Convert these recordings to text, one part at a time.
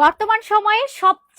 বর্তমান সময়ে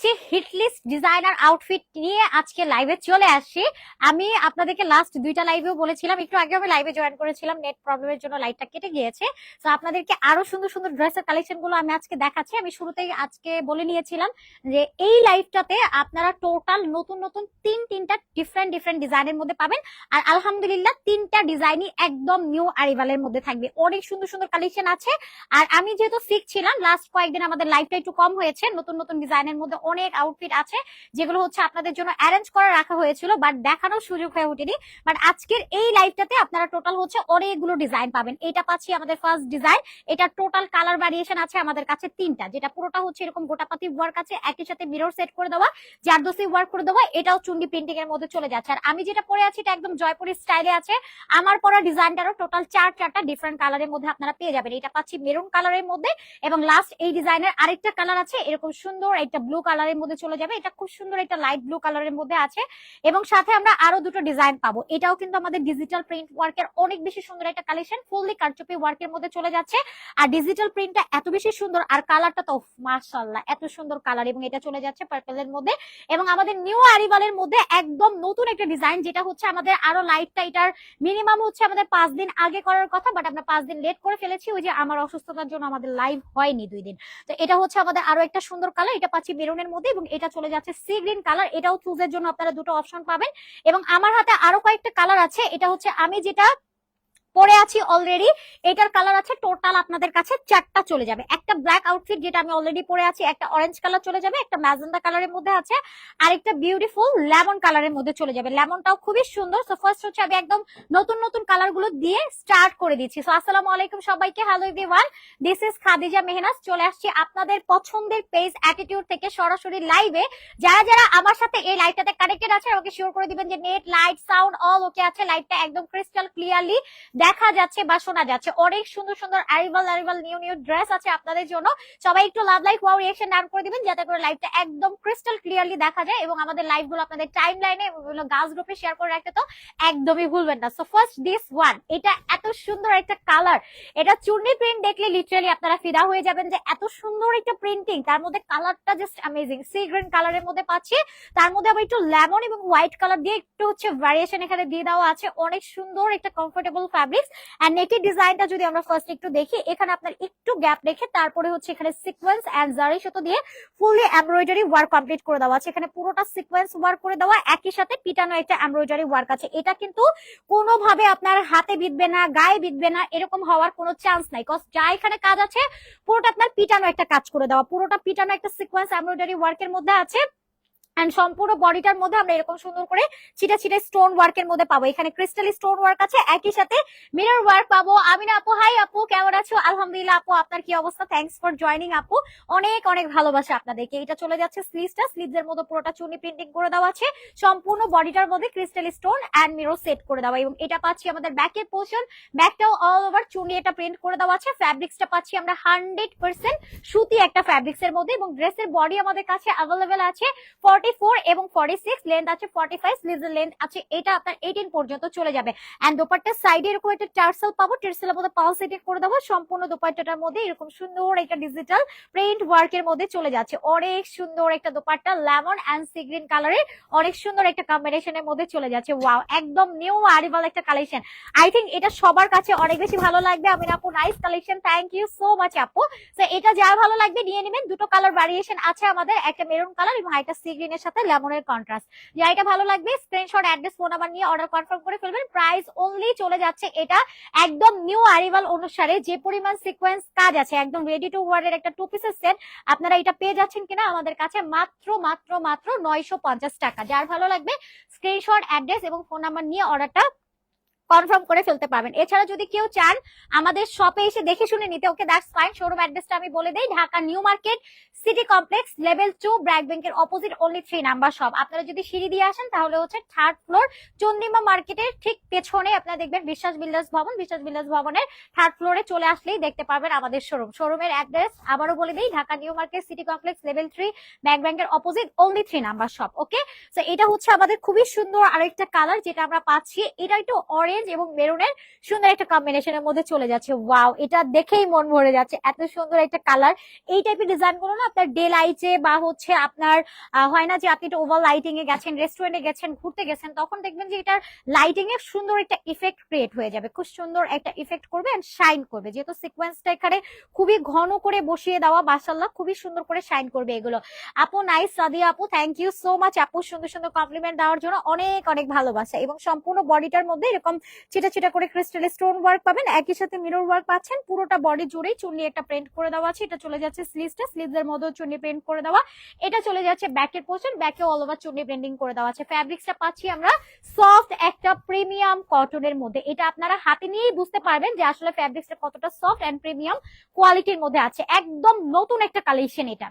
সবচেয়ে হিটলিস্ট ডিজাইনার আউটফিট নিয়ে আজকে লাইভে চলে আসছি। আমি আপনাদেরকে লাস্ট দুইটা লাইভেও বলেছিলাম, একটু আগে আমি লাইভে জয়েন করেছিলাম নেট প্রবলেমের জন্য লাইভটা কেটে গিয়েছে। তো আপনাদেরকে আরও সুন্দর সুন্দর ড্রেসের কালেকশনগুলো আমি আজকে দেখাচ্ছি। আমি শুরুতেই আজকে বলে নিয়েছিলাম যে এই লাইভটাতে আপনারা টোটাল নতুন নতুন তিন, তিনটা ডিফারেন্ট ডিফারেন্ট ডিজাইনের মধ্যে পাবেন। আর আলহামদুলিল্লাহ, তিনটা ডিজাইনই একদম নিউ আরিভালের মধ্যে থাকবে। অনেক সুন্দর সুন্দর কালেকশন আছে। আর আমি যেহেতু শিখছিলাম লাস্ট কয়েকদিন আমাদের লাইফটা একটু কম হয়েছে, নতুন নতুন ডিজাইনের মধ্যে অনেক আউটফিট আছে, যেগুলো হচ্ছে আপনাদের জন্য অ্যারেঞ্জ করে রাখা হয়েছিল বাট দেখানোর সুযোগ হয়ে ওঠেনি। বাট আজকের এই লাইফটাতে আপনারা টোটাল হচ্ছে অনেকগুলো ডিজাইন পাবেন। এটা পাচ্ছি আমাদের ফার্স্ট ডিজাইন এটা টোটাল কালার ভ্যারিয়েশন আছে আমাদের কাছে তিনটা, যেটা পুরোটা হচ্ছে এরকম গোটাপাতি ওয়ার্ক আছে, একই সাথে মিরর সেট করে দেওয়া জারদোসি ওয়ার্ক করে দেওয়া, এটাও চুন্ডি প্রিন্টিং এর মধ্যে চলে যাচ্ছে। আর আমি যেটা পরে আছি, এটা একদম জয়পুরি স্টাইলে আছে। আমার পরা ডিজাইনটারও টোটাল চার, চারটা ডিফারেন্ট কালারের মধ্যে আপনারা পেয়ে যাবেন। এটা পাচ্ছি মেরুন কালারের মধ্যে এবং লাস্ট এই ডিজাইনের আরেকটা কালার আছে, এরকম সুন্দর একটা ব্লু কালারের মধ্যে চলে যাবে। এটা খুব সুন্দর একটা লাইট ব্লু কালারের মধ্যে আছে। এবং সাথে আমরা আরও দুটো ডিজাইন পাবো। এটাও কিন্তু আমাদের ডিজিটাল প্রিন্ট ওয়ার্কের অনেক বেশি সুন্দর একটা কালেকশন ফুললি কারচুপি ওয়ার্কের মধ্যে চলে যাচ্ছে। আর ডিজিটাল প্রিন্টটা এত বেশি সুন্দর, আর কালারটা তো মাশাআল্লাহ, এত সুন্দর কালার এবং এটা চলে যাচ্ছে পার্পেলের মধ্যে। এবং আমাদের নিউ অ্যারিভালের মধ্যে একদম নতুন একটা ডিজাইন যেটা হচ্ছে আমাদের আরও লাইটটা এটার মিনিমাম হচ্ছে আমাদের পাঁচ দিন আগে করার কথা বাট আমরা পাঁচ দিন লেট করে ফেলেছি। ওই যে আমার অসুস্থতার জন্য আমাদের লাইভ হয়নি দুই দিন। তো এটা হচ্ছে আমাদের আরও একটা সুন্দর কালার এটা পাচ্ছি মেরুনের মধ্যে এবং এটা চলে যাচ্ছে সি গ্রিন কালার এটাও চুজের জন্য আপনারা দুটো অপশন পাবেন। এবং আমার হাতে আরও কয়েকটা কালার আছে, এটা হচ্ছে আমি যেটা পরে আছি অলরেডি এটার কালার আছে টোটাল আপনাদের কাছে চারটা চলে যাবে। একটা ব্ল্যাক আউটফিট যেটা আমি অলরেডি পরে আছি, একটা অরেঞ্জ কালার চলে যাবে, একটা ম্যাজেন্ডা কালারের মধ্যে আছে আর একটা বিউটিফুল লেমন কালারের মধ্যে চলে যাবে। লেমনটাও খুবই সুন্দর। সো ফার্স্ট হচ্ছে আমি একদম নতুন নতুন কালারগুলো দিয়ে স্টার্ট করে দিচ্ছি। সো আসসালামু আলাইকুম সবাইকে। Hello everyone this is Khadija Mehnaz চলে আসছি আপনাদের পছন্দের পেজ অ্যাটিটিউড থেকে সরাসরি লাইভে যারা যারা আমার সাথে এই লাইভটাতে কানেক্টেড আছে আমাকে শিওর করে দিবেন যে net light sound all okay আছে। লাইটটা একদম ক্রিস্টাল ক্লিয়ারলি দেখা যাচ্ছে বা শোনা যাচ্ছে। অনেক সুন্দর সুন্দর arrival arrival new new dress আছে আপনাদের জন্য। সবাই একটু love like wow reaction done করে দিবেন, যাতে করে লাইভটা একদম ক্রিস্টাল ক্লিয়ারলি দেখা যায় এবং আমাদের লাইভগুলো আপনাদের টাইম লাইনে গাছ গ্রুপে শেয়ার করে রাখতে তো একদমই ভুলবেন না। সো ফার্স্ট দিস ওয়ান এটা এত সুন্দর একটা কালার এটা চুন্নি প্রিন্ট দেখলে লিটারালি আপনারা ফিদা হয়ে যাবেন যে এত সুন্দর একটা প্রিন্টিং তার মধ্যে কালারটা জাস্ট অ্যামেজিং সি গ্রিন কালারের মধ্যে পাচ্ছি। তার মধ্যে আবার একটু লেমন এবং হোয়াইট কালার দিয়ে একটু হচ্ছে ভ্যারিয়েশন এখানে দিয়ে দেওয়া আছে। অনেক সুন্দর একটা কমফোর্টেবল ফ্যাব্রিক্স এন্ড নেকের ডিজাইনটা যদি আমরা ফার্স্ট একটু দেখি, এখানে আপনার একটু গ্যাপ রেখে তারপরে হচ্ছে এখানে সিকোয়েন্স এন্ড জারি সুতো দিয়ে ফুললি এমব্রয়ডারি ওয়ার্ক কমপ্লিট করে দেওয়া আছে। এখানে পুরোটা সিকোয়েন্স ওয়ার্ক করে দেওয়া, একই সাথে পিটানো একটা এমব্রয়ডারি ওয়ার্ক আছে। এটা কিন্তু কোনোভাবে আপনার হাতে বিঁধবে না, গায়ে বিঁধবে না, এরকম হওয়ার কোনো চান্স নাই। কজ যা এখানে কাজ আছে, পুরোটা আপনার পিটানো একটা কাজ করে দেওয়া। পুরোটা পিটানো একটা সিকোয়েন্স এমব্রয়ডারি ওয়ার্কের মধ্যে আছে। এন্ড সম্পূর্ণ বডিটার মধ্যে আমরা এরকম সুন্দর করে ছিটা ছিটে স্টোন ওয়ার্কের মধ্যে পাবো। এখানে ক্রিস্টাল স্টোন ওয়ার্ক আছে, একই সাথে মিরর ওয়ার্ক পাবো। আমি না আপু হাই আপু, কেমন আছো? আলহামদুলিল্লাহ আপু, আপনার কি অবস্থা? থ্যাংকস ফর জয়নিং আপু। অনেক অনেক ভালোবাসা আপনাদেরকে। এটা চলে যাচ্ছে স্লিভসটা স্লিভসের মধ্যে পুরোটা চুনি প্রিন্টিং করে দেওয়া আছে। সম্পূর্ণ বডিটার মধ্যে crystal stone and mirror set করে দেওয়া। এবং এটা পাচ্ছি আমাদের ব্যাকের পোর্শন ব্যাকটাও অল ওভার চুনি এটা প্রিন্ট করে দেওয়া আছে। ফ্যাব্রিক্সটা পাচ্ছি আমরা হান্ড্রেড পার্সেন্ট সুতি একটা ফ্যাব্রিক্সের মধ্যে। এবং ড্রেসের বডি আমাদের কাছে অ্যাভেলেবেল আছে। ফর মধ্যে চলে যাচ্ছে। অনেক সুন্দর একটা লেমন এন্ড সি গ্রিন অনেক সুন্দর একটা মধ্যে চলে যাচ্ছে। ওয়াও একদম নিউ একটা কালেকশন আই এটা সবার কাছে অনেক বেশি ভালো লাগবে। কালেকশন থ্যাংক ইউ সো আপু। এটা যা ভালো লাগবে, নিয়ে নিবেন। দুটো কালার ভ্যারিয়েশন আছে আমাদের, একটা মেরুন কালার এবং একটা সি গ্রিন গ্রিনের সাথে লেমনের কন্ট্রাস্ট এটা ভালো লাগবে স্ক্রিনশট অ্যাড্রেস ফোন নাম্বার নিয়ে অর্ডার কনফার্ম করে ফেলবেন। প্রাইস অনলি চলে যাচ্ছে এটা একদম নিউ আরিভাল অনুসারে। যে পরিমাণ সিকোয়েন্স কাজ আছে, একদম রেডি টু ওয়ার এর একটা টু পিসের সেট আপনারা এটা পেয়ে যাচ্ছেন কিনা আমাদের কাছে মাত্র মাত্র মাত্র নয়শো পঞ্চাশ টাকা। যার ভালো লাগবে স্ক্রিনশট অ্যাড্রেস এবং ফোন নাম্বার নিয়ে অর্ডারটা কনফার্ম করে ফেলতে পারবেন। এছাড়া যদি কেউ চান আমাদের শপে এসে দেখে শুনে নিতে, ওকে দ্যাটস ফাইন শোরুম অ্যাড্রেসটা আমি বলে দেই, Dhaka New Market City Complex level two BRAC ব্যাংকের opposite only three number shop আপনারা যদি সিঁড়ি দিয়ে আসেন, তাহলে হচ্ছে থার্ড ফ্লোর চন্দিমা মার্কেটের ঠিক পেছনে আপনারা দেখবেন বিশ্বাস বিল্ডার্স ভবন। বিশ্বাস বিল্ডার্স ভবনের থার্ড ফ্লোরে চলে আসলেই দেখতে পারবেন আমাদের শোরুম শোরুমের অ্যাড্রেস আবারও বলে দিই, Dhaka New Market City Complex level three BRAC ব্যাংকের opposite only three number shop okay তো এটা হচ্ছে আমাদের খুবই সুন্দর আরেকটা কালার যেটা আমরা পাচ্ছি। এটা একটু অরেঞ্জ অরেঞ্জ এবং মেরুনের সুন্দর একটা কম্বিনেশনের মধ্যে চলে যাচ্ছে। ওয়াও এটা দেখেই মন ভরে যাচ্ছে। এত সুন্দর একটা কালার এই টাইপের ডিজাইনগুলো না আপনার ডে লাইটে বা হচ্ছে আপনার হয় না যে আপনি একটা ওভার লাইটিং এ গেছেন রেস্টুরেন্টে গেছেন, ঘুরতে গেছেন, তখন দেখবেন যে এটার লাইটিং এর সুন্দর একটা ইফেক্ট ক্রিয়েট হয়ে যাবে। খুব সুন্দর একটা ইফেক্ট করবে এন্ড শাইন করবে। যেহেতু সিকোয়েন্সটা এখানে খুবই ঘন করে বসিয়ে দেওয়া, মাশাআল্লাহ, খুবই সুন্দর করে শাইন করবে এগুলো। আপু নাইস সাদিয়া আপু থ্যাংক ইউ সো মাচ আপু, সুন্দর সুন্দর কমপ্লিমেন্ট দেওয়ার জন্য অনেক অনেক ভালোবাসা এবং সম্পূর্ণ বডিটার মধ্যে এরকম ছিটা ছিটা করে ক্রিস্টাল স্টোন ওয়ার্ক পাবেন। একই সাথে মিরর ওয়ার্ক পাচ্ছেন। পুরোটা বডি জুড়েই চুন্নি একটা প্রিন্ট করে দেওয়া আছে। এটা চলে যাচ্ছে স্লিভসটা স্লিভস এর মধ্যেও চুন্নি প্রিন্ট করে দেওয়া। এটা চলে যাচ্ছে ব্যাকের পোর্শন ব্যাকে অল ওভার চুন্নি প্রিন্টিং করে দেওয়া আছে। ফ্যাব্রিক্সটা পাচ্ছি আমরা সফট একটা প্রিমিয়াম কটনের মধ্যে। এটা আপনারা হাতে নিয়েই বুঝতে পারবেন যে আসলে ফ্যাব্রিক্সটা কতটা সফট এন্ড প্রিমিয়াম কোয়ালিটির মধ্যে আছে। একদম নতুন একটা কালেকশন এটা।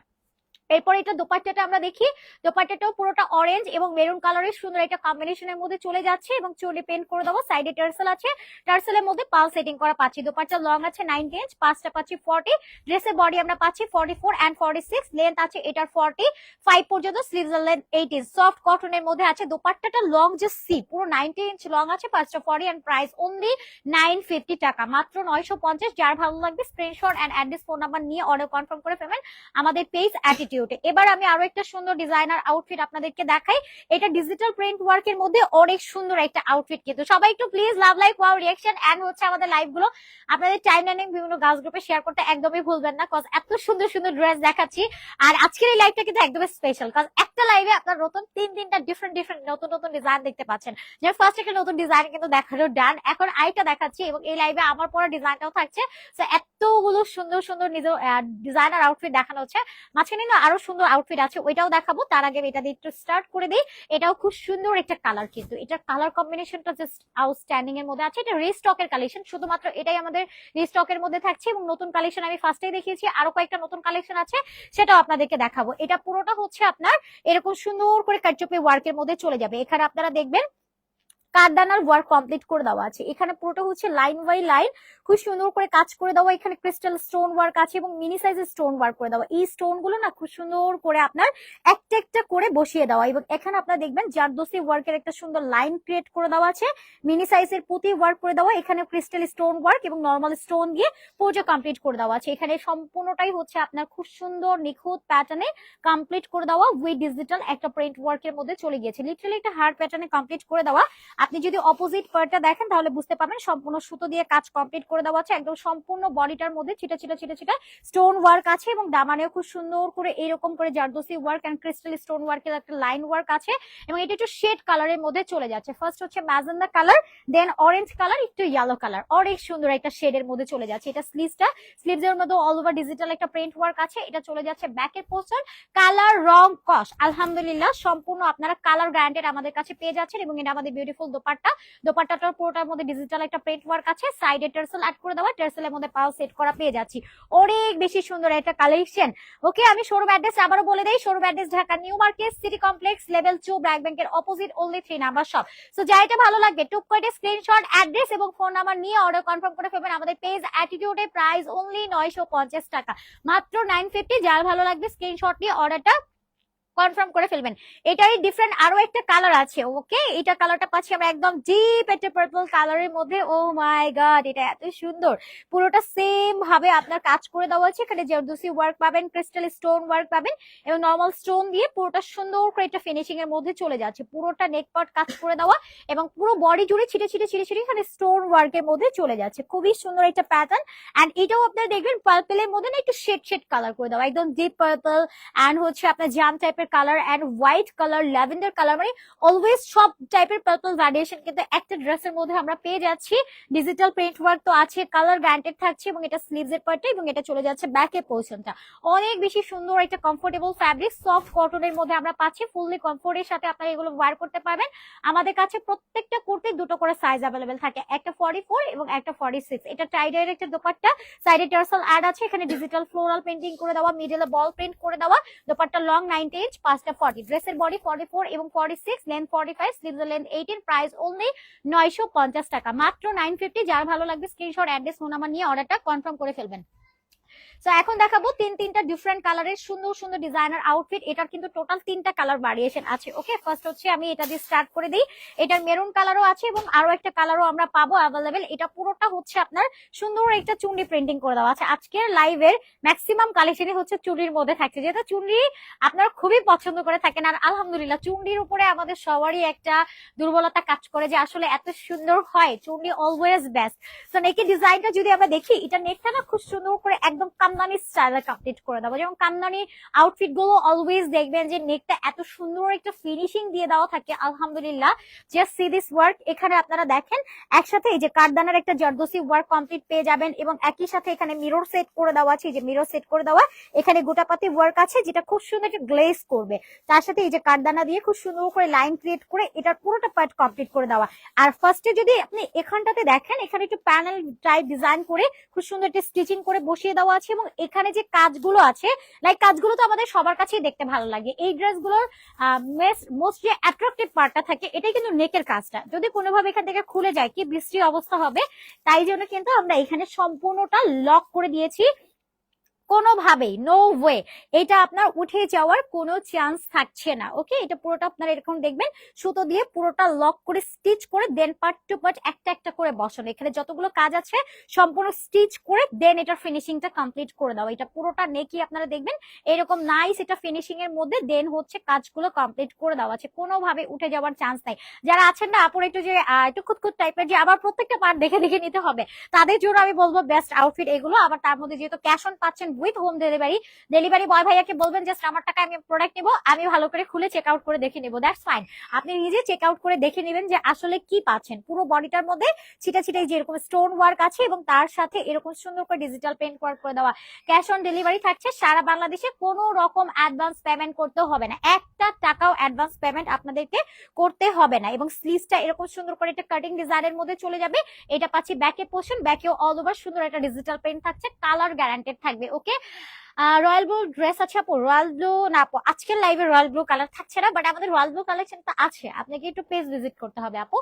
এরপর এটা দোপাট্টাটা আমরা দেখি। দোপাট্টাটাও পুরোটা অরেঞ্জ এবং মেরুন কালারের সুন্দর একটা কম্বিনেশনের মধ্যে চলে যাচ্ছে এবং চুলি পেন্ট করে দেবো। সাইডে টার্সেল আছে। টার্সেলের মধ্যে পাল সেটিং করা পাচ্ছি। দোপাট্টা লং আছে নাইনটি ইঞ্চ পাঁচটা পাচ্ছি ফর্টি ড্রেসের বডি আমরা পাচ্ছি forty four and forty six length আছে এটার ফর্টি ফাইভ পর্যন্ত sleeves length eight inch soft কটনের মধ্যে আছে দোপাট্টাটা লং যে সি পুরো নাইনটি ইঞ্চ লং আছে পাঁচটা forty and price only nine fifty টাকা। মাত্র নয়শো পঞ্চাশ। যার ভালো লাগবে screenshot and address phone number নিয়ে অর্ডার কনফার্ম করে ফেলবেন। আমাদের পেজ অ্যাটিটিউডে এবার আমি আরও একটা সুন্দর ডিজাইনার আউটফিট আপনাদেরকে দেখাই। এটা ডিজিটাল প্রিন্ট ওয়ার্কের মধ্যে অনেক সুন্দর একটা আউটফিট কিন্তু। সবাই একটু please love like wow reaction and হচ্ছে আমাদের লাইভগুলো। আপনাদের টাইম লাইনিং বিভিন্ন গাছ গ্রুপে শেয়ার করতে একদমই ভুলবেন না কজ এত সুন্দর সুন্দর ড্রেস দেখাচ্ছি। আর আজকের এই লাইভটা কিন্তু একদমই স্পেশাল কজ একটা লাইভে আপনার নতুন তিন, তিনটা ডিফারেন্ট ডিফারেন্ট নতুন নতুন ডিজাইন দেখতে পাচ্ছেন। যে ফার্স্ট একটা নতুন ডিজাইন কিন্তু দেখানো ডান এখন আরেকটা দেখাচ্ছি এবং এই লাইভে আমার পরে ডিজাইনটাও থাকছে। এতগুলো সুন্দর সুন্দর নিজের ডিজাইনার আউটফিট দেখানো হচ্ছে। মাঝখানে না আরও সুন্দর আউটফিট আছে, ওইটাও দেখাবো। তার আগে এটা দিয়ে একটু স্টার্ট করে দিই। এটাও খুব সুন্দর একটা কালার কিন্তু। এটা কালার কম্বিনেশনটা জাস্ট আউটস্ট্যান্ডিং এর মধ্যে আছে। এটা রিস্টকের কালেকশন শুধুমাত্র এটাই আমাদের রিস্টকের মধ্যে থাকছে এবং নতুন কালেকশন আমি ফার্স্টেই দেখিয়েছি। আরও কয়েকটা নতুন কালেকশন আছে, সেটাও আপনাদেরকে দেখাবো। এটা পুরোটা হচ্ছে আপনার এরকম সুন্দর করে কাটচুপি ওয়ার্কের মধ্যে চলে যাবে। এখানে আপনারা দেখবেন কাঠদানার ওয়ার্ক কমপ্লিট করে দেওয়া আছে। এখানে পুরোটা হচ্ছে লাইন বাই লাইন খুব সুন্দর করে কাজ করে দেওয়া। এখানে ক্রিস্টাল স্টোন ওয়ার্ক আছে এবং মিনি সাইজের স্টোন ওয়ার্ক করে দেওয়া। এই স্টোনগুলো না খুব সুন্দর করে আপনার একটা একটা করে বসিয়ে দেওয়া। এবং এখানে আপনারা দেখবেন জারদোসি ওয়ার্কের একটা সুন্দর লাইন ক্রিয়েট করে দেওয়া আছে। মিনি সাইজের পুঁতি ওয়ার্ক করে দেওয়া। এখানে ক্রিস্টাল স্টোন ওয়ার্ক এবং নর্মাল স্টোন দিয়ে পুজো কমপ্লিট করে দেওয়া আছে। এখানে সম্পূর্ণটাই হচ্ছে আপনার খুব সুন্দর নিখুঁত প্যাটার্নে কমপ্লিট করে দেওয়া। উইথ ডিজিটাল একটা প্রিন্ট ওয়ার্কের মধ্যে চলে গিয়েছে। লিটারালি একটা হার্ড প্যাটার্নে কমপ্লিট করে দেওয়া। আপনি যদি অপোজিট পার্টটা দেখেন, তাহলে বুঝতে পারবেন সম্পূর্ণ সুতো দিয়ে কাজ কমপ্লিট করে দেওয়া আছে। একদম সম্পূর্ণ বডিটার মধ্যে ছিটা ছিটা ছিটা ছিটা স্টোন ওয়ার্ক আছে এবং দামানেও খুব সুন্দর করে এরকম করে zardozi work and crystal stone ওয়ার্কের একটা লাইন ওয়ার্ক আছে এবং এটা একটু শেড কালারের মধ্যে চলে যাচ্ছে। ফার্স্ট হচ্ছে magenta colour then orange colour একটু ইয়েলো কালার অনেক সুন্দর একটা শেডের মধ্যে চলে যাচ্ছে এটা স্লিভসটা স্লিভস এর মধ্যে অল ওভার ডিজিটাল একটা প্রিন্ট ওয়ার্ক আছে, এটা চলে যাচ্ছে ব্যাকের পোস্টার কালার রং কস আলহামদুলিল্লাহ, সম্পূর্ণ আপনারা কালার গ্র্যান্ডেড আমাদের কাছে পেয়ে যাচ্ছেন এবং এটা আমাদের বিউটিফুল দোপাট্টা। দোপাট্টাটার পুরোটার মধ্যে ডিজিটাল একটা প্রিন্ট ওয়ার্ক আছে সাইডে টার্সেল অ্যাড করে দেওয়া টার্সেলের মধ্যে পাও সেট করা পেয়ে যাচ্ছি। অনেক বেশি সুন্দর একটা কালেকশন ওকে আমি শোরুম অ্যাড্রেস আবারও বলে দেই showroom address Dhaka, New Market City Complex level two BRAC ব্যাংকের opposite only three number shop so যা এটা ভালো লাগবে, টুক করে স্ক্রিনশট অ্যাড্রেস এবং ফোন নাম্বার নিয়ে অর্ডার কনফার্ম করে ফেলবেন আমাদের পেজ অ্যাটিটিউডে প্রাইস অনলি নয়শো পঞ্চাশ টাকা। মাত্র নাইন ফিফটি যার ভালো লাগবে স্ক্রিনশট নিয়ে অর্ডারটা কনফার্ম করে ফেলবেন। এটারই ডিফারেন্ট আরও একটা কালার আছে ওকে এটা কালারটা পাচ্ছি আমরা একদম ডিপ একটা পার্পল কালারের মধ্যে। ও মাই গড এটা এত সুন্দর। পুরোটা সেম ভাবে আপনার কাজ করে দেওয়া আছে। এখানে জর্দুসি ওয়ার্ক পাবেন ক্রিস্টাল স্টোন ওয়ার্ক পাবেন এবং নর্মাল স্টোন দিয়ে পুরোটা সুন্দর করে একটা ফিনিশিং এর মধ্যে চলে যাচ্ছে। পুরোটা নেক পার্ট কাজ করে দেওয়া এবং পুরো বডি জুড়ে ছিটে ছিটে ছিটে ছিটে এখানে স্টোন ওয়ার্কের মধ্যে চলে যাচ্ছে। খুবই সুন্দর একটা প্যাটার্ন এন্ড এটাও আপনারা দেখবেন পার্পেলের মধ্যে না একটু শেড শেড কালার করে দেওয়া। একদম ডিপ পার্পল এন্ড হচ্ছে আপনার জাম টাইপের colour and white colour lavender colour মানে অলওয়েজ সব টাইপের পার্পল ভ্যারিয়েশন কিন্তু একটা ড্রেসের মধ্যে আমরা পেয়ে যাচ্ছি। ডিজিটাল প্রিন্ট ওয়ার্ক তো আছে কালার গ্যান্টেড থাকছে এবং এটা স্লিভস এর পার্টে এবং এটা চলে যাচ্ছে ব্যাক এর পোর্শনটা অনেক বেশি সুন্দর একটা কমফোর্টেবল ফ্যাব্রিক সফট কটনের মধ্যে আমরা পাচ্ছি ফুললি কমফোর্টের সাথে আপনারা এগুলো ওয়ার করতে পারবেন। আমাদের কাছে প্রত্যেকটা কুর্তি দুটো করে সাইজ অ্যাভেলেবেল থাকে, একটা ফর্টি ফোর এবং একটা ফর্টি সিক্স এটা টাইডের একটা দোপাট্টা সাইডে টার্সাল অ্যাড আছে, এখানে ডিজিটাল ফ্লোরাল পেন্টিং করে দেওয়া মিডলে বল প্রিন্ট করে দেওয়া, দোপাট্টা লং নাইনটি ইঞ্চ পাঁচটা ফর্টি ড্রেসের বডি ফর্টি ফোর এবং forty six length forty five sleeves length eighteen price only নয়শো পঞ্চাশ টাকা। মাত্র নাইন ফিফটি যার ভালো লাগবে স্ক্রিনশট অ্যাড্রেস ফোন নাম্বার নিয়ে অর্ডারটা কনফার্ম করে ফেলবেন। তো এখন দেখাবো তিন তিনটা ডিফারেন্ট কালারের সুন্দর সুন্দর ডিজাইনার আউটফিট এটার কিন্তু টোটাল তিনটা কালার ভ্যারিয়েশন আছে ওকে ফার্স্ট হচ্ছে আমি এটা দিয়ে স্টার্ট করে দিই। এটার মেরুন কালারও আছে এবং আরও একটা কালারও আমরা পাবো অ্যাভেলেবেল এটা পুরোটা হচ্ছে আপনার সুন্দর একটা চুন্ডি প্রিন্টিং করে দেওয়া আছে। আজকের লাইভের ম্যাক্সিমাম কালেকশনই হচ্ছে চুন্ডির মধ্যে থাকছে। যেহেতু চুন্ডি আপনারা খুবই পছন্দ করে থাকেন আর আলহামদুলিল্লাহ চুন্ডির উপরে আমাদের সবারই একটা দুর্বলতা কাজ করে যে আসলে এত সুন্দর হয়। চুন্ডি অলওয়েজ বেস্ট তো নেকের ডিজাইনটা যদি আমরা দেখি, এটা নেকটা না খুব সুন্দর করে একদম কামদানি স্টাইলে কমপ্লিট করে দেবো। যেমন কামদানি আউটফিটগুলো অলওয়েজ দেখবেন যে নেকটা এত সুন্দর একটা ফিনিশিং দিয়ে দেওয়া থাকে, আলহামদুলিল্লাহ। জাস্ট সি দিস ওয়ার্ক এখানে আপনারা দেখেন, একসাথে এই যে কারদানার একটা জর্দসি ওয়ার্ক কমপ্লিট পেয়ে যাবেন এবং একই সাথে এখানে মিরর সেট করে দেওয়া আছে যে মিরর সেট করে দেওয়া, এখানে গোটাপাতি ওয়ার্ক আছে যেটা খুব সুন্দর একটা গ্লেজ করবে। তার সাথে এই যে কারদানা দিয়ে খুব সুন্দর করে লাইন ক্রিয়েট করে এটার পুরোটা পার্ট কমপ্লিট করে দেওয়া। আর ফার্স্টে যদি আপনি এখানটাতে দেখেন, এখানে একটু প্যানেল টাইপ ডিজাইন করে খুব সুন্দর একটা স্টিচিং করে বসিয়ে দেওয়া আছে এখানে যে কাজগুলো আছে লাইক কাজগুলো তো আমাদের সবার কাছেই দেখতে ভালো লাগে। এই ড্রেসগুলোর মোস্ট যে অ্যাট্রাকটিভ পার্টটা থাকে, এটাই কিন্তু নেকের কাজটা। যদি কোনোভাবে এখান থেকে খুলে যায়, কি বৃষ্টির অবস্থা হবে, তাই জন্য কিন্তু আমরা এখানে সম্পূর্ণটা লক করে দিয়েছি। কোনোভাবেই নো ওয়ে এটা আপনার উঠে যাওয়ার কোনো চান্স থাকছে না ওকে এটা পুরোটা আপনারা এরকম দেখবেন, সুতো দিয়ে পুরোটা লক করে স্টিচ করে দেন পার্ট টু পার্ট একটা একটা করে বসানো। এখানে যতগুলো কাজ আছে, সম্পূর্ণ স্টিচ করে দেন এটার ফিনিশিংটা কমপ্লিট করে দাও এটা পুরোটা নেকি আপনারা দেখবেন, এরকম নাইস এটা ফিনিশিং এর মধ্যে দেন হচ্ছে কাজগুলো কমপ্লিট করে দেওয়া আছে। কোনোভাবে উঠে যাওয়ার চান্স নাই। যারা আছেন না, আপুর একটু যে একটু খুঁতখুত টাইপের যে, আবার প্রত্যেকটা পার্ট দেখে দেখে নিতে হবে। তাদের জন্য আমি বলব বেস্ট আউটফিট এগুলো, আবার তার মধ্যে যেহেতু ক্যাশ অন পাচ্ছেন with home delivery delivery boy ভাইয়াকে বলবেন জাস্ট আমার টাকা আমি প্রোডাক্ট নেব, আমি ভালো করে খুলে চেক আউট করে দেখে নেব দ্যাটস ফাইন আপনি নিজে চেক আউট করে দেখে নেবেন যে আসলে কি পাচ্ছেন। পুরো বডিটার মধ্যে ছিটা ছিটাই যে এরকম স্টোন ওয়ার্ক আছে এবং তার সাথে এরকম সুন্দর করে ডিজিটাল পেন্ট ওয়ার্ক করে দেওয়া। ক্যাশ অন ডেলিভারি থাকছে, সারা বাংলাদেশে কোনো রকম অ্যাডভান্স পেমেন্ট করতে হবে না। একটা টাকাও অ্যাডভান্স পেমেন্ট আপনাদেরকে করতে হবে না এবং স্লিভসটা এরকম সুন্দর করে একটা কাটিং ডিজাইনের মধ্যে চলে যাবে। এটা পাচ্ছি ব্যাকে পোর্শন ব্যাকেও অল ওভার সুন্দর একটা ডিজিটাল প্রিন্ট থাকছে কালার গ্যারান্টেড থাকবে ওকে রয়্যাল ব্লু ড্রেস আছে আপু, রয়্যাল ব্লু না আপু, আজকের লাইভে রয়্যাল ব্লু কালার থাকছে না বাট আমাদের রয়্যাল ব্লু কালেকশনটা আছে। আপনাকে একটু পেজ ভিজিট করতে হবে আপু।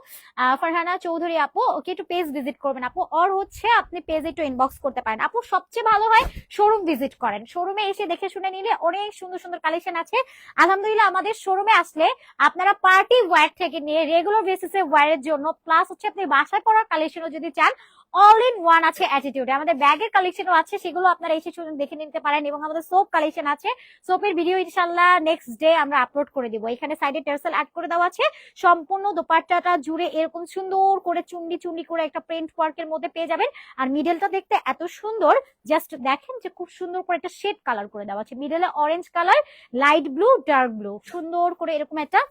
ফারহানা চৌধুরী আপু, ওকে একটু পেজ ভিজিট করবেন আপু। অর হচ্ছে আপনি পেজে একটু ইনবক্স করতে পারেন। আপু, সবচেয়ে ভালো হয় শোরুম ভিজিট করেন। শোরুমে এসে দেখে শুনে নিলে অনেক সুন্দর সুন্দর কালেকশন আছে। আলহামদুলিল্লাহ, আমাদের শোরুমে আসলে আপনারা পার্টি ওয়্যার থেকে নিয়ে রেগুলার বেসিসে ওয়্যারের জন্য প্লাস হচ্ছে আপনি বাসায় পড়ার কালেকশনও যদি চান অল ইন ওয়ান আছে অ্যাটিটিউডে আমাদের ব্যাগের কালেকশনও আছে, সেগুলো আপনারা এসে দেখে নিতে পারেন এবং আমাদের সোপ কালেকশন আছে। সোপের ভিডিও ইনশাল্লাহ নেক্সট ডে আমরা আপলোড করে দিব। এখানে সাইডে টেরসেল অ্যাড করে দেওয়া আছে। সম্পূর্ণ দোপাট্টাটা জুড়ে এরকম সুন্দর করে চুন্ডি চুন্ডি করে একটা প্রিন্ট ওয়ার্কের মধ্যে পেয়ে যাবেন। আর মিডলটা দেখতে এত সুন্দর জাস্ট দেখেন যে খুব সুন্দর করে একটা শেড কালার করে দেওয়া আছে। মিডলে orange colour light blue dark blue সুন্দর করে এরকম একটা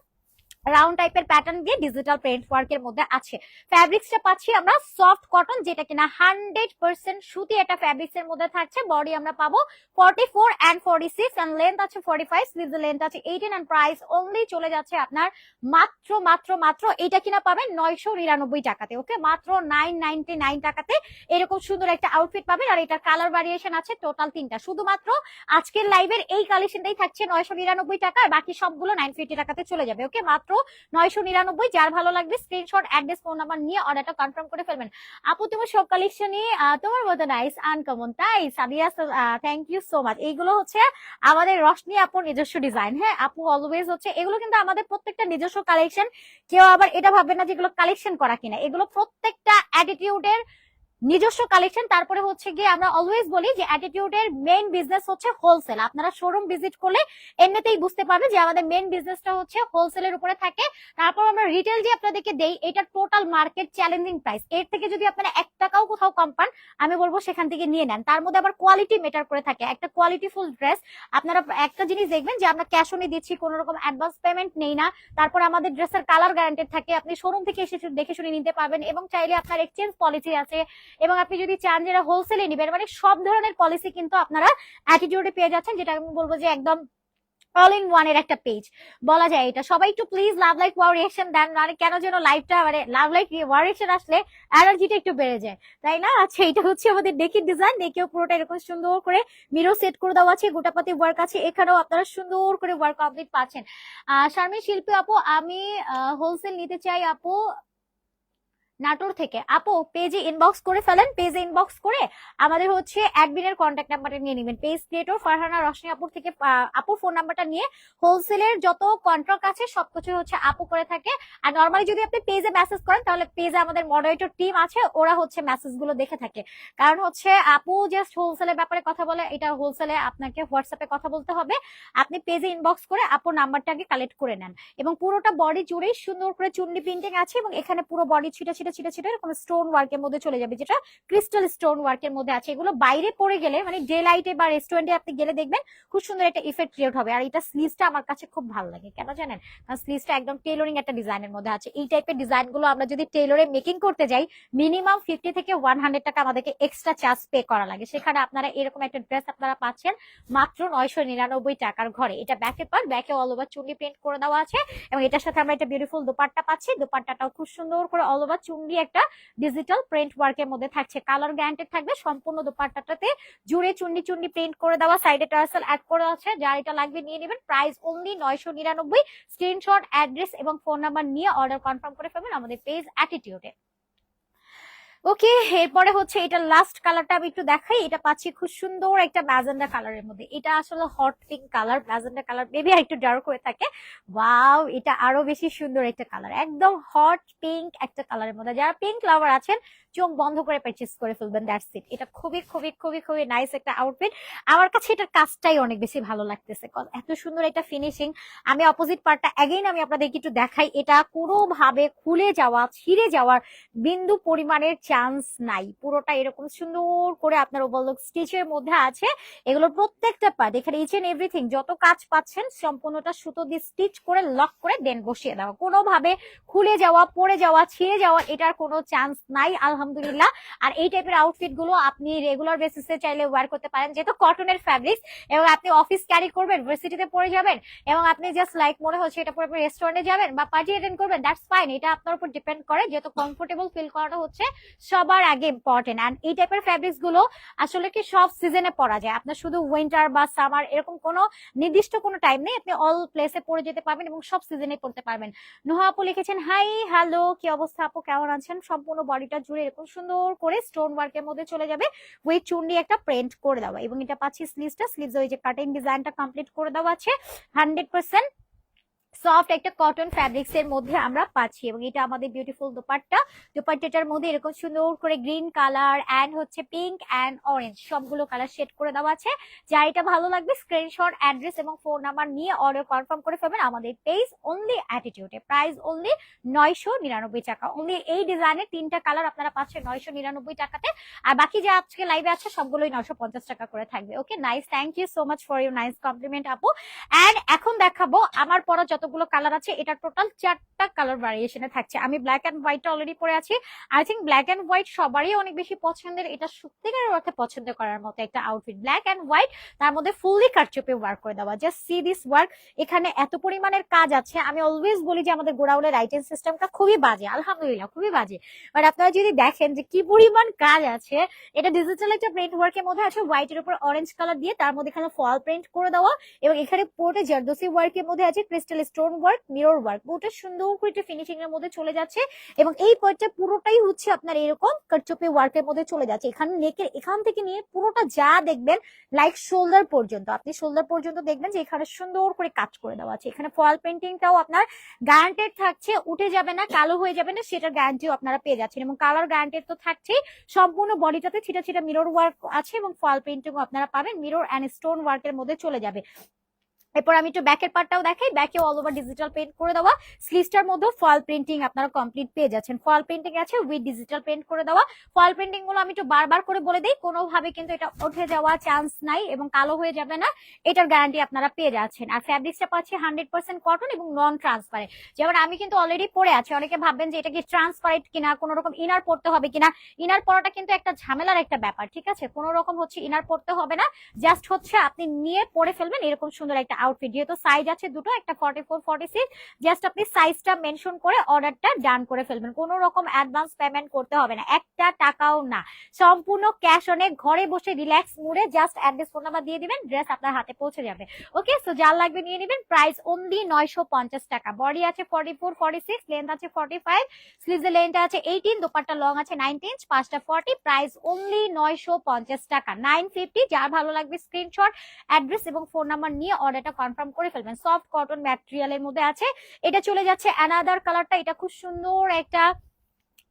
রাউন্ড টাইপের প্যাটার্ন দিয়ে ডিজিটাল প্রিন্ট ওয়ার্কের মধ্যে আছে। ফ্যাব্রিক্সটা পাচ্ছি আমরা সফট কটন যেটা কিনা হান্ড্রেড পার্সেন্ট সুতি এটা ফ্যাব্রিক্স এর মধ্যে থাকছে। বডি আমরা পাবো forty four and forty six and length আছে ফর্টি ফাইভ স্লিভ লেন্থ আছে এইটিন অ্যান্ড প্রাইস অনলি চলে যাচ্ছে আপনার মাত্র মাত্র মাত্র এটা কিনা পাবেন নয়শো নিরানব্বই টাকাতে ওকে মাত্র নাইন নাইনটি নাইন টাকাতে এরকম সুন্দর একটা আউটফিট পাবেন আর এটা কালার ভ্যারিয়েশন আছে টোটাল তিনটা। শুধুমাত্র আজকের লাইভের এই কালেকশনটাই থাকছে নয়শো নিরানব্বই টাকা, আর বাকি সবগুলো নাইন ফিফটি টাকাতে চলে যাবে ওকে মাত্র নয়শো নিরানব্বই, যার ভালো লাগবে স্ক্রিনশট অ্যাড্রেস ফোন নাম্বার নিয়ে অর্ডারটা কনফার্ম করে ফেলবেন। আপু, তোমার সব কালেকশনই তোমার মতো নাইস আনকমন তাই? Sadia thank you so much এইগুলো হচ্ছে আমাদের রশনি আপুর নিজস্ব ডিজাইন হ্যাঁ? আপু অলওয়েজ হচ্ছে, এগুলো কিন্তু আমাদের প্রত্যেকটা নিজস্ব কালেকশন কেউ আবার এটা ভাববে না যে এগুলো কালেকশন করা কিনা। এগুলো প্রত্যেকটা অ্যাটিটিউডের নিজস্ব কালেকশন তারপরে হচ্ছে গিয়ে আমরা অলওয়েজ বলি যে অ্যাটিটিউডের মেইন বিজনেস হচ্ছে হোলসেল আপনারা শোরুম ভিজিট করলে এমনিতেই বুঝতে পারবেন যে আমাদের মেইন বিজনেসটা হচ্ছে হোলসেলের উপরে থাকে। তারপর আমরা রিটেল যে আপনাদেরকে দেই এটা টোটাল মার্কেট চ্যালেঞ্জিং প্রাইস এর থেকে যদি আপনারা এক টাকাও কোথাও কম পান, আমি বলব সেখান থেকে নিয়ে নেন। তার মধ্যে আবার কোয়ালিটি মেটার করে থাকে। একটা কোয়ালিটিফুল ড্রেস আপনারা একটা জিনিস দেখবেন যে আমরা ক্যাশ অনে দিচ্ছি, কোনো রকম অ্যাডভান্স পেমেন্ট নেই না। তারপর আমাদের ড্রেসের কালার গ্যারান্টেড থাকে। আপনি শোরুম থেকে এসে দেখে শুনে নিতে পারবেন এবং চাইলে আপনার এক্সচেঞ্জ পলিসি আছে। এবং আপনি যদি চান যেটা হোলসেলে নিবেন মানে সব ধরনের পলিসি কিন্তু আপনারা অ্যাটিটিউডে পেয়ে যাচ্ছেন, যেটা আমি বলব যে একদম অল ইন ওয়ানের একটা পেজ বলা যায় এটা। সবাই একটু please love like wow reaction দেন মানে কেন যেন লাইভটা মানে লাভ লাইক ওয়ার রিয়েকশন আসলে এনার্জিটা একটু বেড়ে যায়। তাই না? আচ্ছা এটা হচ্ছে আমাদের ডেকির ডিজাইন ডেকেও পুরোটা এরকম সুন্দর করে মিরো সেট করে দেওয়া আছে গোটাপাতি ওয়ার্ক আছে। এখানেও আপনারা সুন্দর করে ওয়ার্ক কমপ্লিট পাচ্ছেন। শারমিন শিল্পী আপু, আমি হোলসেল নিতে চাই আপু নাটোর থেকে। আপু পেজে ইনবক্স করে ফেলেন। পেজে ইনবক্স করে আমাদের হচ্ছে অ্যাডমিনের কন্ট্যাক্ট নাম্বারটা নিয়ে নেবেন। পেজ ক্রিয়েটর ফারহানা রশনি আপুর থেকে আপুর ফোন নাম্বারটা নিয়ে হোলসেলের যত কন্ট্রাক্ট আছে সবকিছু হচ্ছে আপু করে থাকে। আর নর্মালি যদি আপনি পেজে মেসেজ করেন, তাহলে পেজে আমাদের মডারেটর টিম আছে, ওরা হচ্ছে মেসেজগুলো দেখে থাকে। কারণ হচ্ছে আপু জাস্ট হোলসেলের ব্যাপারে কথা বলে, এটা হোলসেলে আপনাকে হোয়াটসঅ্যাপে কথা বলতে হবে। আপনি পেজে ইনবক্স করে আপুর নাম্বারটা আগে কালেক্ট করে নেন। এবং পুরোটা বডি জুড়েই সুন্দর করে চুন্ডি প্রিন্টিং আছে এবং এখানে পুরো বডি ছিটা ছিটা ছিটা ছিটা এরকম স্টোন ওয়ার্কের মধ্যে চলে যাবে, যেটা ক্রিস্টাল স্টোন ওয়ার্কের মধ্যে আছে। এগুলো বাইরে পড়ে গেলে মানে ডে লাইটে বা রেস্টুরেন্টে আপনি গেলে দেখবেন খুব সুন্দর একটা ইফেক্ট ক্রিয়েট হবে। আর এটা স্লিভসটা আমার কাছে খুব ভালো লাগে, কেন জানেন? কারণ স্লিভসটা একদম টেলরিং একটা ডিজাইনের মধ্যে আছে। এই টাইপের ডিজাইনগুলো আমরা যদি টেলরে মেকিং করতে যাই মিনিমাম ফিফটি থেকে ওয়ান হান্ড্রেড টাকা আমাদেরকে এক্সট্রা চার্জ পে করা লাগে। সেখানে আপনারা এরকম একটা ড্রেস আপনারা পাচ্ছেন মাত্র নয়শো নিরানব্বই টাকার ঘরে। এটা ব্যাকে পার ব্যাকে অল ওভার চুন্ডি প্রিন্ট করে দেওয়া আছে এবং এটার সাথে আমরা একটা বিউটিফুল দোপাট্টা পাচ্ছি। দোপাট্টাটাও খুব সুন্দর করে অল ওভার চুন্ডি একটা ডিজিটাল প্রিন্ট ওয়ার্কের মধ্যে থাকছে। কালার গ্যারান্টেড থাকবে, সম্পূর্ণ দোপাট্টাটাতে জুড়ে চুন্ডি চুন্ডি প্রিন্ট করে দেওয়া সাইডে টার্সেল অ্যাড করে আছে। যা এটা লাগবে নিয়ে নেবেন। প্রাইস ওনলি নয়শো নিরানব্বই। স্ক্রিনশট অ্যাড্রেস এবং ফোন নাম্বার নিয়ে অর্ডার কনফার্ম করে ফেলবেন আমাদের পেজ অ্যাটিটিউডে ওকে, এরপরে হচ্ছে এটা লাস্ট কালারটা আমি একটু দেখাই। এটা পাচ্ছি খুব সুন্দর একটা ম্যাজেন্ডা কালারের মধ্যে। এটা আসলে hot pink colour magenta colour baby একটু ডার্ক হয়ে থাকে। ওয়াও এটা আরও বেশি সুন্দর একটা কালার একদম হট পিঙ্ক একটা কালারের মধ্যে। যারা পিঙ্ক লাভার আছেন, চোখ বন্ধ করে পারচেস করে ফেলবেন দ্যাটস ইট এটা খুবই খুবই খুবই খুবই নাইস একটা আউটফিট আমার কাছে এটার কাজটাই অনেক বেশি ভালো লাগতেছে। এত সুন্দর একটা ফিনিশিং আমি অপোজিট পার্টটা এগেইন আমি আপনাদেরকে একটু দেখাই। এটা কোনোভাবে খুলে যাওয়া, ছিঁড়ে যাওয়ার বিন্দু পরিমাণের চান্স নাই। পুরোটা এরকম সুন্দর করে আপনার ওভারলুক স্টিচের মধ্যে আছে। এগুলো প্রত্যেকটা পার্ট এখানে ইচ এন্ড এভরিথিং যত কাজ পাচ্ছেন, সম্পূর্ণটা সুতো দিয়ে স্টিচ করে লক করে দেন বসিয়ে দেওয়া। কোনোভাবে খুলে যাওয়া, পড়ে যাওয়া, ছিঁড়ে যাওয়া, এটার কোনো চান্স নাই, আলহামদুলিল্লাহ। আর এই টাইপের আউটফিটগুলো আপনি রেগুলার বেসিসে চাইলে ওয়ার করতে পারেন। যেহেতু কটনের ফ্যাব্রিক্স এবং আপনি অফিস ক্যারি করবেন ভার্সিটিতে পরে যাবেন, এবং আপনি জাস্ট লাইক মনে হচ্ছে এটা পরে আপনি রেস্টুরেন্টে যাবেন বা পার্টি অ্যাটেন্ড করবেন দ্যাটস ফাইন এটা আপনার উপর ডিপেন্ড করে। যেহেতু কমফোর্টেবল ফিল করাটা হচ্ছে সবার আগে ইম্পর্টেন্ট অ্যান্ড এই টাইপের ফ্যাব্রিক্সগুলো আসলে কি সব সিজনে পরা যায়। আপনার শুধু উইন্টার বা সামার এরকম কোনো নির্দিষ্ট কোনো টাইম নেই, আপনি অল প্লেসে পরে যেতে পারবেন এবং সব সিজনে পড়তে পারবেন। নোহা আপু লিখেছেন হাই হ্যালো কি অবস্থা আপু? কেমন আছেন? সম্পূর্ণ বডিটা জুড়ে এরকম সুন্দর করে স্টোন ওয়ার্কের মধ্যে চলে যাবে উইথ চুন্ডি একটা প্রিন্ট করে দেওয়া। এবং এটা পাচ্ছি স্লিভসটা স্লিভস ওই যে কাটিং ডিজাইনটা কমপ্লিট করে দেওয়া আছে। হান্ড্রেড পার্সেন্ট সফট একটা কটন ফ্যাব্রিক্স এর মধ্যে আমরা পাচ্ছি এবং এটা আমাদের বিউটিফুল দোপাট্টা। দোপাট্টাটার মধ্যে এরকম সুন্দর করে গ্রিন কালার অ্যান্ড হচ্ছে পিঙ্ক অ্যান্ড অরেঞ্জ সবগুলো কালার শেড করে দেওয়া আছে। যা এটা ভালো লাগবে স্ক্রিনশট অ্যাড্রেস এবং ফোন নাম্বার নিয়ে অর্ডার কনফার্ম করে ফেলবেন আমাদের পেজ অনলি অ্যাটিটিউডে প্রাইস অনলি নয়শো নিরানব্বই টাকা। অনলি এই ডিজাইনের তিনটা কালার আপনারা পাচ্ছেন নয়শো নিরানব্বই টাকাতে। আর বাকি যে আজকে লাইভে আছে সবগুলোই নয়শো পঞ্চাশ টাকা করে থাকবে। Okay nice thank you so much for your nice compliment আপু। অ্যান্ড এখন দেখাবো আমার পরা যতগুলো কালার আছে এটা টোটাল চারটা কালার ভ্যারিয়েশনে থাকছে। আমি ব্ল্যাক অ্যান্ড হোয়াইট অলরেডি পরে আছি। I think black and white সবারই অনেক বেশি পছন্দের, এটা সত্যিকারের অর্থে পছন্দ করার মতো একটা আউটফিট ব্ল্যাক অ্যান্ড হোয়াইট তার মধ্যে ফুললি কারচুপে ওয়ার্ক করে দেওয়া। জাস্ট সি দিস ওয়ার্ক এখানে এত পরিমাণের কাজ আছে। আমি অলওয়েজ বলি যে আমাদের গোড়াউলের রাইটিং সিস্টেমটা খুবই বাজে, আলহামদুলিল্লাহ, খুবই বাজে। বাট আপনারা যদি দেখেন যে কি পরিমাণ কাজ আছে, এটা ডিজিটাল একটা প্রিন্ট ওয়ার্কের মধ্যে আছে হোয়াইটের উপর অরেঞ্জ কালার দিয়ে তার মধ্যে এখানে ফল প্রিন্ট করে দেওয়া এবং এখানে পুরোটা জারদোসি ওয়ার্কের মধ্যে আছে crystal stone work mirror work পুরোটা সুন্দর করে একটা ফিনিশিং এর মধ্যে চলে যাচ্ছে এবং এই পার্টটা পুরোটাই হচ্ছে আপনার এরকম কাটচুপি ওয়ার্কের মধ্যে চলে যাচ্ছে। এখানে নেকের এখান থেকে নিয়ে পুরোটা যা দেখবেন লাইক শোল্ডার পর্যন্ত, আপনি শোল্ডার পর্যন্ত দেখবেন যে এখানে সুন্দর করে কাজ করে দেওয়া আছে। এখানে ফয়েল পেন্টিংটাও আপনার গ্যারান্টেড থাকছে, উঠে যাবে না, কালো হয়ে যাবে না, সেটার গ্যারান্টিও আপনারা পেয়ে যাচ্ছেন এবং কালার গ্যারান্টেড তো থাকছেই। সম্পূর্ণ বডিটাতে ছিটা ছিটা মিরর ওয়ার্ক আছে এবং ফয়েল পেন্টিংও আপনারা পাবেন মিরর অ্যান্ড স্টোন ওয়ার্কের মধ্যে চলে যাবে। এরপর আমি একটু ব্যাকের পার্টটাও দেখাই। ব্যাকে অল ওভার ডিজিটাল পেন্ট করে দেওয়া। স্লিভসটার মধ্যে ফল প্রিন্টিং আপনারা কমপ্লিট পেয়ে যাচ্ছেন। ফল প্রিন্টিং আছে উইথ ডিজিটাল পেন্ট করে দেওয়া। ফল প্রিন্টিংগুলো আমি একটু বারবার করে বলে দিই। কোনোভাবে কিন্তু এটা উঠে যাওয়া চান্স নাই এবং কালো হয়ে যাবে না। এটার গ্যারান্টি আপনারা পেয়ে যাচ্ছেন। আর ফ্যাব্রিক্সটা পাচ্ছি হান্ড্রেড পার্সেন্ট কটন এবং নন ট্রান্সপারেন্ট যেমন আমি কিন্তু অলরেডি পরে আছি। অনেকে ভাববেন যে এটা কি ট্রান্সপারেন্ট কিনা, কোনো রকম ইনার পড়তে হবে কিনা। ইনার পরাটা কিন্তু একটা ঝামেলার একটা ব্যাপার, ঠিক আছে? কোনো রকম হচ্ছে ইনার পড়তে হবে না। জাস্ট হচ্ছে আপনি নিয়ে পরে ফেলবেন, এরকম সুন্দর একটা আউটফিট যেহেতু সাইজ আছে দুটো, একটা forty four forty six just আপনি সাইজটা মেনশন করে অর্ডারটা ডান করে ফেলবেন। কোনো রকম অ্যাডভান্স পেমেন্ট করতে হবে না, একটা টাকাও না। সম্পূর্ণ ক্যাশ অনে ঘরে বসে রিল্যাক্স মুডে জাস্ট অ্যাড্রেস ফোন নাম্বার দিয়ে দিবেন ড্রেস আপনার হাতে পৌঁছে যাবে। ওকে সো যার লাগবে নিয়ে নেবেন প্রাইস অনলি নয়শো পঞ্চাশ টাকা। বডি আছে forty four forty six length আছে ফর্টি ফাইভ স্লিভের লেন্থটা আছে এইটিন দোপাট্টা লং আছে নাইনটিন পাঁচটা ফর্টি প্রাইস অনলি নয়শো পঞ্চাশ টাকা। নাইন ফিফটি যার ভালো লাগবে স্ক্রিনশট অ্যাড্রেস এবং ফোন নাম্বার নিয়ে অর্ডারটা কনফার্ম করে ফেলবেন। সফট কটন ম্যাটেরিয়ালের মধ্যে আছে। এটা চলে যাচ্ছে অ্যানাদার কালারটা এটা খুব সুন্দর একটা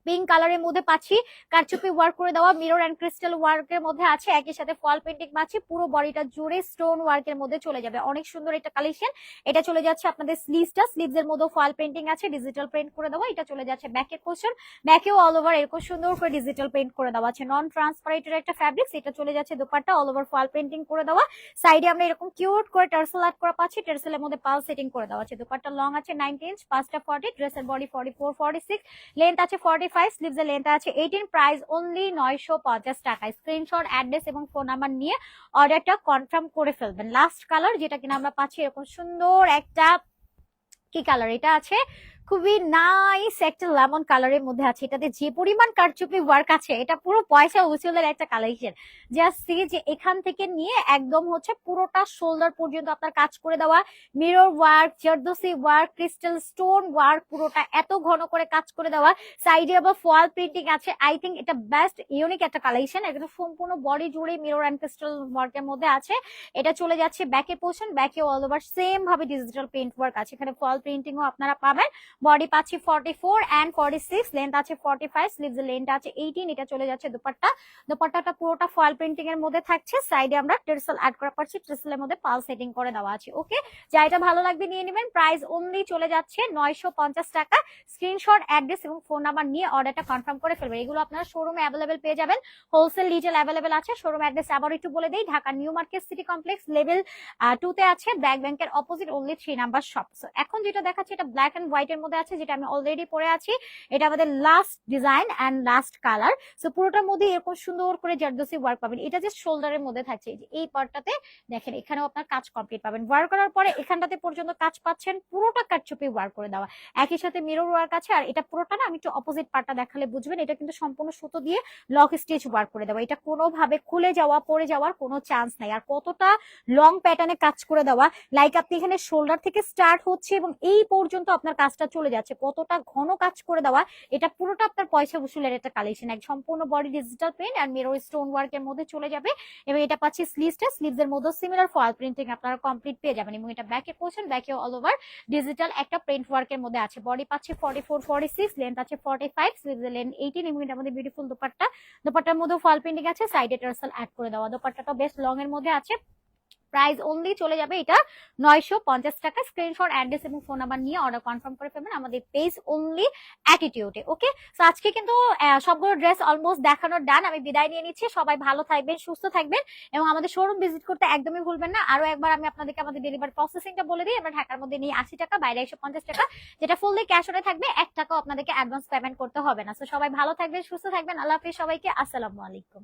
পিঙ্ক কালারের মধ্যে পাচ্ছি। কারচুপি ওয়ার্ক করে দেওয়া মিরর অ্যান্ড ক্রিস্টাল ওয়ার্কের মধ্যে আছে। একই সাথে ফল পেন্টিং পাচ্ছি। পুরো বডিটা জুড়ে স্টোন ওয়ার্কের মধ্যে চলে যাবে। অনেক সুন্দর একটা কালেকশন এটা চলে যাচ্ছে আপনাদের স্লিভসটা স্লিভস এর মধ্যে ফল পেন্টিং আছে। ডিজিটাল প্রিন্ট করে দেওয়া। এটা চলে যাচ্ছে ব্যাকের পোর্শন ব্যাকেও অল ওভার এরকম সুন্দর করে ডিজিটাল প্রিন্ট করে দেওয়া আছে। নন ট্রান্সপারেন্টের একটা ফ্যাব্রিক্স এটা চলে যাচ্ছে dupatta. All over foil painting করে দেওয়া। সাইডে আমরা এরকম কিউট করে টার্সেল আর্ট করা পাচ্ছি। টার্সেলের মধ্যে পাল সেটিং করে দেওয়া আছে। দোপাট্টা লং আছে নাইনটি ইঞ্চ পাঁচটা ফর্টি ড্রেসের body forty four forty six length আছে ফর্টি ফাইভ স্লিভস এর লেন্থ আছে এইটিন প্রাইস অনলি নয়শো পঞ্চাশ টাকা। স্ক্রিনশট অ্যাড্রেস এবং ফোন নাম্বার নিয়ে অর্ডারটা কনফার্ম করে ফেলবেন। লাস্ট কালার যেটা কিনা আমরা পাচ্ছি এরকম সুন্দর একটা কি কালার এটা আছে খুবই নাইস একটা লেমন কালারের মধ্যে আছে। এটাতে যে পরিমাণ কারচুপি ওয়ার্ক আছে, এটা পুরো পয়সা উসুলের একটা কালেকশন জাস্ট সি যে এখান থেকে নিয়ে একদম হচ্ছে পুরোটা শোল্ডার পর্যন্ত আপনার কাজ করে দেওয়া। Mirror work zardozi work crystal stone work পুরোটা এত ঘন করে কাজ করে দেওয়া। সাইডে আবার ফল প্রিন্টিং আছে। আই থিঙ্ক এটা বেস্ট ইউনিক একটা কালেকশন এটা সম্পূর্ণ বডি জুড়ে মিরর অ্যান্ড ক্রিস্টাল ওয়ার্কের মধ্যে আছে। এটা চলে যাচ্ছে ব্যাকে পোর্শন ব্যাকে অল ওভার সেম ভাবে ডিজিটাল প্রিন্ট ওয়ার্ক আছে। এখানে ফল প্রিন্টিংও আপনারা পাবেন। বডি পাচ্ছি forty four and forty six length আছে ফর্টি ফাইভ স্লিভস লেন্থ আছে এইটিন এটা চলে যাচ্ছে দুপাট্টা। দুপাট্টাটা পুরোটা ফয়েল প্রিন্টিং এর মধ্যে থাকছে সাইডে আমরা ট্রেসেল অ্যাড করা পাচ্ছি ট্রেসেলের মধ্যে পাল সেটিং করে দেওয়া আছে ওকে যা এটা ভালো লাগবে নিয়ে নেবেন প্রাইস অনলি চলে যাচ্ছে নয়শো পঞ্চাশ টাকা। স্ক্রিনশট অ্যাড্রেস এবং ফোন নাম্বার নিয়ে অর্ডারটা কনফার্ম করে ফেলবেন। এগুলো আপনারা শোরুমে অ্যাভেলেবেল পেয়ে যাবেন। হোলসেল রিটেল অ্যাভেলেবেল আছে শোরুম অ্যাড্রেস আবার একটু বলে দিই Dhaka New Market City Complex level two তে আছে ব্যাক ব্যাংকের opposite only three number shop এখন যেটা দেখাচ্ছে, এটা ব্ল্যাক অ্যান্ড হোয়াইট এর মধ্যে আছে, যেটা আমি অলরেডি পরে আছি, এটা আমাদের last design and last colour so পুরোটার মধ্যে এরকম সুন্দর করে ওয়ার্ক পাবেন। এটা যে শোল্ডারের মধ্যে থাকছে। এই পার্টটাতে দেখেন, এখানেও আপনার কাজ কমপ্লিট পাবেন। ওয়ার্ক করার পরে এখানটাতে পর্যন্ত কাজ পাচ্ছেন, পুরোটা কাটছুপি ওয়ার্ক করে দেওয়া। একই সাথে মিরর ওয়ার্ক আছে, আর এটা পুরোটা না, আমি একটু অপোজিট পার্টটা দেখালে বুঝবেন, এটা কিন্তু সম্পূর্ণ সুতো দিয়ে লক স্টিচ ওয়ার্ক করে দেওয়া। এটা কোনোভাবে খুলে যাওয়া, পড়ে যাওয়ার কোনো চান্স নাই। আর কতটা লং প্যাটার্নে কাজ করে দেওয়া লাইক আপনি এখানে শোল্ডার থেকে স্টার্ট হচ্ছে এবং এই পর্যন্ত আপনার কাজটা চলে যাচ্ছে, কতটা ঘন কাজ করে দেওয়া, এটা পুরোটা আপনার পয়সা উসুলের একটা কালেকশন এক সম্পূর্ণ বডি ডিজিটাল প্রিন্ট আর মিরর স্টোন ওয়ার্ক এর মধ্যে চলে যাবে। এবং এটা পাচ্ছি স্লিভসটা স্লিভস এর মধ্যে সিমিলার ফল প্রিন্টিং আপনারা কমপ্লিট পেয়ে যাবেন এবং এটা ব্যাকে পোর্শন ব্যাকে অল ওভার ডিজিটাল একটা প্রিন্ট ওয়ার্ক এর মধ্যে আছে। বডি পাচ্ছে forty four forty six length আছে ফর্টি ফাইভ স্লিভস এর লেন্থ এইটিন এবং এটার মধ্যে বিউটিফুল দোপাট্টা, দোপাট্টার মধ্যে ফল প্রিন্টিং আছে সাইডে টার্সেল অ্যাড করে দেওয়া। দোপাট্টাটা বেশ লং এর মধ্যে আছে। প্রাইস অনলি চলে যাবে এটা নয়শো পঞ্চাশ টাকা। স্ক্রিনশট অ্যাড্রেস এবং ফোন নাম্বার নিয়ে অর্ডার কনফার্ম করে ফেলবেন আমাদের পেজ অনলি অ্যাটিটিউডে ওকে তো আজকে কিন্তু সবগুলো ড্রেস অলমোস্ট দেখানোর ডান আমি বিদায় নিয়ে নিচ্ছি। সবাই ভালো থাকবেন, সুস্থ থাকবেন এবং আমাদের শোরুম ভিজিট করতে একদমই ভুলবেন না। আরও একবার আমি আপনাদেরকে আমাদের ডেলিভারি প্রসেসিংটা বলে দিই। আমরা ঢাকার মধ্যে নিয়ে আশি টাকা, বাইরে একশো পঞ্চাশ টাকা, যেটা ফুললি ক্যাশ অনে থাকবে। এক টাকাও আপনাদেরকে অ্যাডভান্স পেমেন্ট করতে হবে না। তো সবাই ভালো থাকবেন, সুস্থ থাকবেন। আল্লাহ হাফিজ সবাইকে। আসসালামু আলাইকুম।